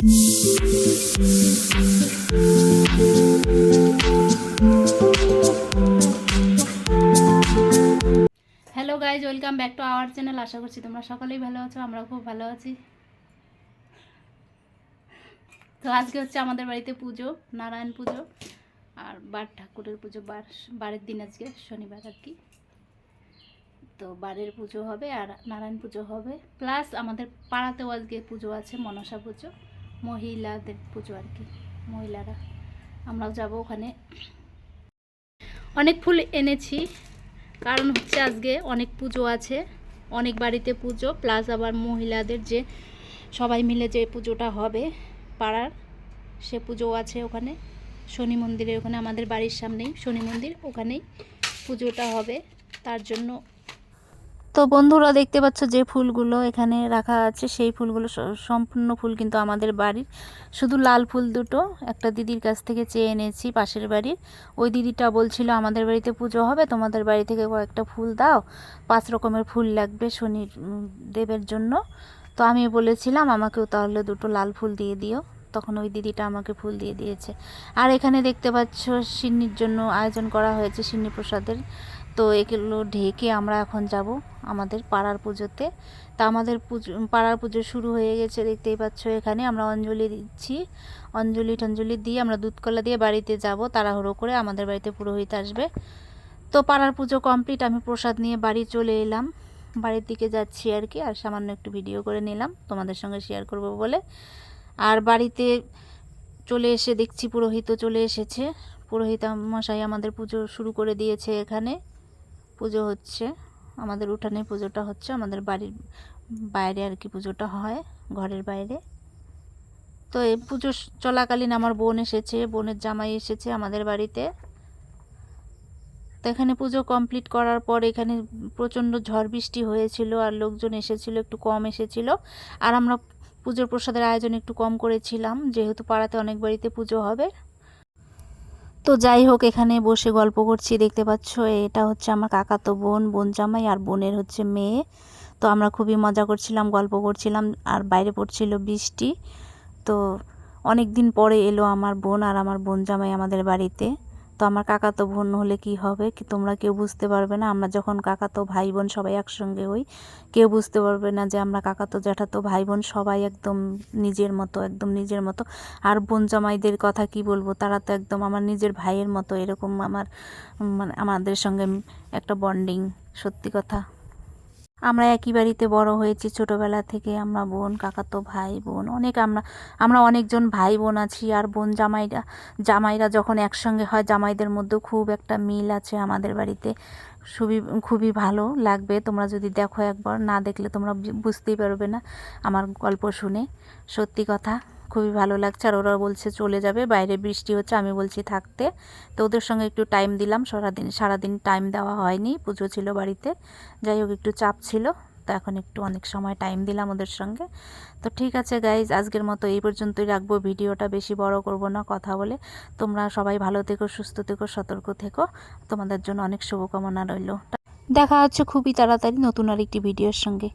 Hello guys welcome back to our channel আশা করছি তোমরা সকলেই ভালো আছো আমরা খুব ভালো আছি। তো আজকে হচ্ছে আমাদের বাড়িতে পুজো, নারায়ণ পুজো আর বার ঠাকুরের পুজো, বার, বারের দিন আজকে, শনিবার আর কি। তো বারের পুজো হবে আর নারায়ণ পুজো হবে। প্লাস আমাদের পাড়াতেও আজকে পুজো আছে, মনসা পুজো। মহিলাদের পুজো আর কি, মহিলারা। আমরাও যাব ওখানে। অনেক ফুল এনেছি, কারণ হচ্ছে আজকে অনেক পুজো আছে, অনেক বাড়িতে পুজো, প্লাস আবার মহিলাদের যে সবাই মিলে যে পুজোটা হবে পাড়ার, সে পুজো আছে ওখানে। শনি মন্দিরের ওখানে, আমাদের বাড়ির সামনেই শনি মন্দির, ওখানেই পুজোটা হবে। তার জন্য তো বন্ধুরা দেখতে পাচ্ছ যে ফুলগুলো এখানে রাখা আছে, সেই ফুলগুলো সম্পূর্ণ ফুল কিন্তু আমাদের বাড়ির। শুধু লাল ফুল দুটো, একটা দিদির কাছ থেকে চেয়ে এনেছি পাশের বাড়ির। ওই দিদিটা বলছিল, আমাদের বাড়িতে পুজো হবে, তোমাদের বাড়ি থেকে কয়েকটা ফুল দাও, পাঁচ রকমের ফুল লাগবে শনির দেবের জন্য। তো আমি বলেছিলাম, আমাকেও তাহলে দুটো লাল ফুল দিয়ে দিও। তখন ওই দিদিটা আমাকে ফুল দিয়ে দিয়েছে। আর এখানে দেখতে পাচ্ছ, সিন্নির জন্য আয়োজন করা হয়েছে সিন্নি প্রসাদের তো এগুলো ঢেকে আমরা এখন যাব আমাদের পাড়ার পুজোতে। তা আমাদের পুজো, পাড়ার পুজো শুরু হয়ে গেছে, দেখতেই পাচ্ছ এখানে। আমরা অঞ্জলি দিচ্ছি। অঞ্জলি টঞ্জলি দিয়ে আমরা দুধকলা দিয়ে বাড়িতে যাব, তাড়াহুড়ো করে আমাদের বাড়িতে পুরোহিত আসবে। তো পাড়ার পুজো কমপ্লিট, আমি প্রসাদ নিয়ে বাড়ি চলে এলাম। বাড়ির দিকে যাচ্ছি আর কি, আর সামান্য একটু ভিডিও করে নিলাম। তোমাদের সঙ্গে শেয়ার করব বলে। আর বাড়িতে চলে এসে দেখছি পুরোহিতও চলে এসেছে। পুরোহিত মশাই আমাদের পুজো শুরু করে দিয়েছে এখানে। পুজো হচ্ছে, আমাদের উঠানে পুজোটা হচ্ছে, আমাদের বাড়ির বাইরে আর কি পুজোটা হয়, ঘরের বাইরে। তো এই পুজো চলাকালীন আমার বোন এসেছে, বোনের জামাই এসেছে আমাদের বাড়িতে। তো এখানে পুজো কমপ্লিট করার পর এখানে প্রচণ্ড ঝড় বৃষ্টি হয়েছিল আর লোকজন এসেছিল, একটু কম এসেছিল। আর আমরা পুজোর প্রসাদের আয়োজন একটু কম করেছিলাম, যেহেতু পাড়াতে অনেক বাড়িতে পুজো হবে। তো যাই হোক, এখানে বসে গল্প করছি, দেখতে পাচ্ছ, এটা হচ্ছে আমার কাকাতো বোন বোন জামাই আর বোনের হচ্ছে মেয়ে। তো আমরা খুবই মজা করছিলাম, গল্প করছিলাম, আর বাইরে পড়ছিল বৃষ্টি। তো অনেক দিন পরে এলো আমার বোন আর আমার বোন জামাই আমাদের বাড়িতে। তো আমার কাকাতো বোন হলে কি হবে? কি তোমরা কেউ বুঝতে পারবে না? আমরা যখন কাকাতো ভাই বোন সবাই একসঙ্গে হই, কেউ বুঝতে পারবে না যে আমরা কাকাতো জ্যাঠাতো ভাই বোন সবাই একদম নিজের মতো, একদম নিজের মতো। আর বোন জামাইদের কথা কি বলব? তারা তো একদম আমার নিজের ভাইয়ের মতো। এরকম আমার মানে আমাদের সঙ্গে একটা বন্ডিং সত্যি কথা। আমরা একই বাড়িতে বড় হয়েছি ছোটবেলা থেকে। আমরা বোন, কাকাতো ভাই, বোন, অনেক আমরা আমরা অনেকজন ভাই বোন আছি আর বোন জামাইরা জামাইরা যখন একসঙ্গে হয়, জামাইদের মধ্যেও খুব একটা মিল আছে আমাদের বাড়িতে। খুবই খুবই ভালো লাগবে। তোমরা যদি দেখো একবার, না দেখলে তোমরা বুঝতেই পারবে না আমার গল্প শুনে। সত্যি কথা। খুবই ভালো লাগছে আর ওরা বলছে চলে যাবে। বাইরে বৃষ্টি হচ্ছে, আমি বলছি থাকতে। তো ওদের সঙ্গে একটু টাইম দিলাম, সারাদিন সারাদিন টাইম দেওয়া হয়নি, পুজো ছিল বাড়িতে। যাই হোক, একটু চাপ ছিল, তো এখন একটু অনেক সময় টাইম দিলাম ওদের সঙ্গে। তো ঠিক আছে গাইজ আজকের মতো এই পর্যন্তই রাখব। ভিডিওটা বেশি বড় করব না, কথা বলে। তোমরা সবাই ভালো থেকো, সুস্থ থেকো, সতর্ক থেকো। তোমাদের জন্য অনেক শুভকামনা রইল। দেখা হচ্ছে খুবই তাড়াতাড়ি নতুন আরেকটি ভিডিওর সঙ্গে।